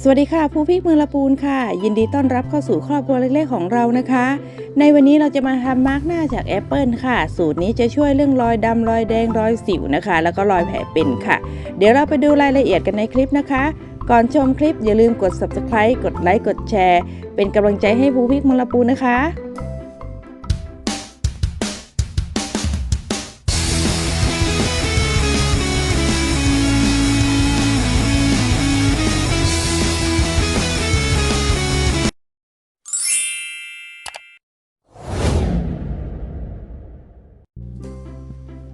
สวัสดีค่ะผู้พิกเมืองละปูนค่ะ ยินดีต้อนรับเข้าสู่ครอบครัวเล็กๆของเรานะคะ ในวันนี้เราจะมาทำมาร์กหน้าจากแอปเปิลค่ะ สูตรนี้จะช่วยเรื่องรอยดำรอยแดงรอยสิวนะคะ แล้วก็รอยแผลเป็นค่ะ เดี๋ยวเราไปดูรายละเอียดกันในคลิปนะคะ ก่อนชมคลิปอย่าลืมกด subscribe กดไลค์กดแชร์ เป็นกำลังใจให้ผู้พิกเมืองละปูนนะคะ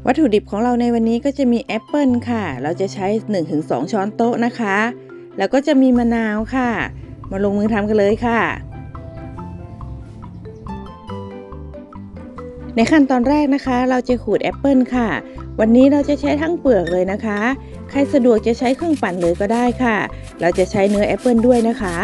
วัตถุดิบของเราในวันนี้ก็จะมีแอปเปิลค่ะ เราจะใช้ 1-2 ช้อนโต๊ะนะคะ แล้วก็จะมีมะนาวค่ะ มาลงมือทำกันเลยค่ะ ในขั้นตอนแรกนะคะ เราจะขูดแอปเปิลค่ะ วันนี้เราจะใช้ทั้งเปลือกเลยนะคะ ใครสะดวกจะใช้เครื่องปั่นเลยก็ได้ค่ะ เราจะใช้เนื้อแอปเปิลด้วยนะคะ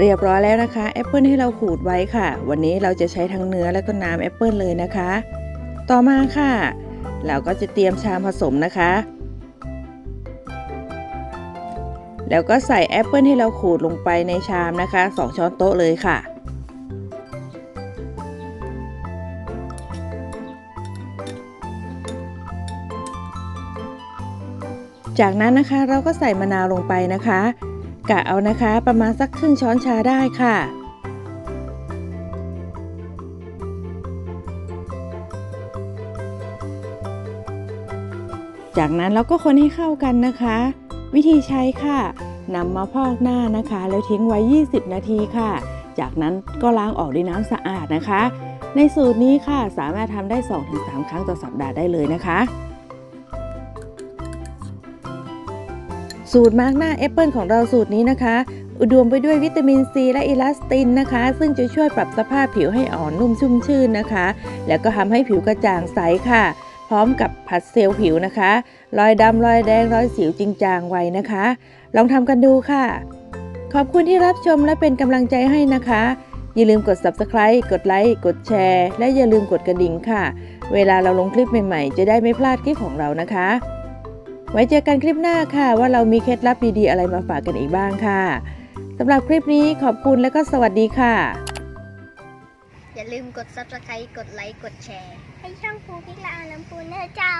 เรียบร้อยแล้วนะคะแอปเปิลที่เราขูดไว้ค่ะ วันนี้เราจะใช้ทั้งเนื้อและก็น้ำแอปเปิลเลยนะคะ ต่อมาค่ะ เราก็จะเตรียมชามผสมนะคะ แล้วก็ใส่แอปเปิลที่เราขูดลงไปในชามนะคะ 2 ช้อนโต๊ะเลยค่ะจากนั้นนะคะเราก็ใส่มะนาวลงไปนะคะ กะเอานะคะ ประมาณสักครึ่งช้อนชาได้ค่ะ จากนั้นเราก็คนให้เข้ากันนะคะ วิธีใช้ค่ะนำมาพอกหน้านะคะ แล้วทิ้งไว้ 20 นาทีค่ะ จากนั้นก็ล้างออกด้วยน้ำสะอาดนะคะ ในสูตรนี้ค่ะสามารถทำได้ 2-3 ครั้งต่อสัปดาห์ได้เลยนะคะ สูตรมาร์กหน้าแอปเปิลของเราสูตรนี้นะคะ อุดมไปด้วยวิตามินซีและอิลาสตินนะคะ ซึ่งจะช่วยปรับสภาพผิวให้อ่อนนุ่มชุ่มชื่นนะคะ แล้วก็ทำให้ผิวกระจ่างใสค่ะ พร้อมกับผัดเซลล์ผิวนะคะ รอยดำรอยแดงรอยสิวจริงจางไวนะคะ ลองทำกันดูค่ะ ขอบคุณที่รับชมและเป็นกำลังใจให้นะคะ อย่าลืมกด subscribe กดไลค์กดแชร์ และอย่าลืมกดกระดิ่งค่ะ เวลาเราลงคลิปใหม่ๆ จะได้ไม่พลาดคลิปของเรานะคะ ไว้เจอกันคลิปหน้าค่ะ ว่าเรามีเคล็ดลับดีๆอะไรมาฝากกันอีกบ้างค่ะสำหรับคลิปนี้ขอบคุณและก็สวัสดีค่ะ อย่าลืมกด subscribe กดไลค์ กดแชร์ ให้ช่องภูพิกละอาลำปูนเนอเจ้า